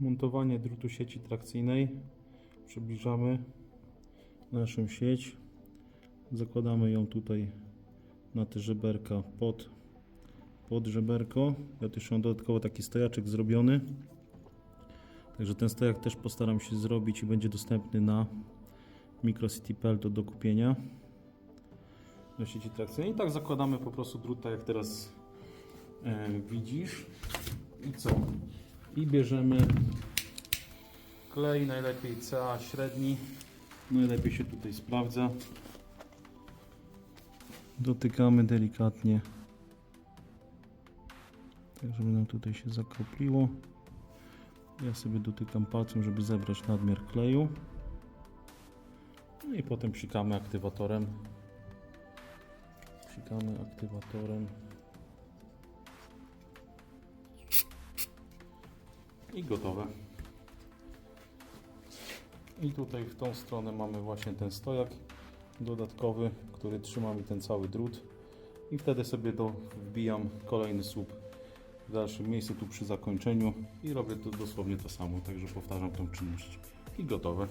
Montowanie drutu sieci trakcyjnej. Przybliżamy naszą sieć. Zakładamy ją tutaj na te żeberka pod, pod żeberko. Ja też mam dodatkowo taki stojaczek zrobiony. Także ten stojak też postaram się zrobić i będzie dostępny na MicroCity.pl do dokupienia do sieci trakcyjnej. I tak zakładamy po prostu drut, tak jak teraz e, widzisz. I co? I bierzemy klej, najlepiej CA średni. Najlepiej się tutaj sprawdza. Dotykamy delikatnie. Tak, żeby nam tutaj się zakropliło. Ja sobie dotykam palcem, żeby zebrać nadmiar kleju. No i potem psikamy aktywatorem. Psikamy aktywatorem. I gotowe. I tutaj w tą stronę mamy właśnie ten stojak dodatkowy, który trzyma mi ten cały drut. I wtedy sobie do, wbijam kolejny słup w dalszym miejscu tu przy zakończeniu i robię to dosłownie to samo, także powtarzam tą czynność. I gotowe.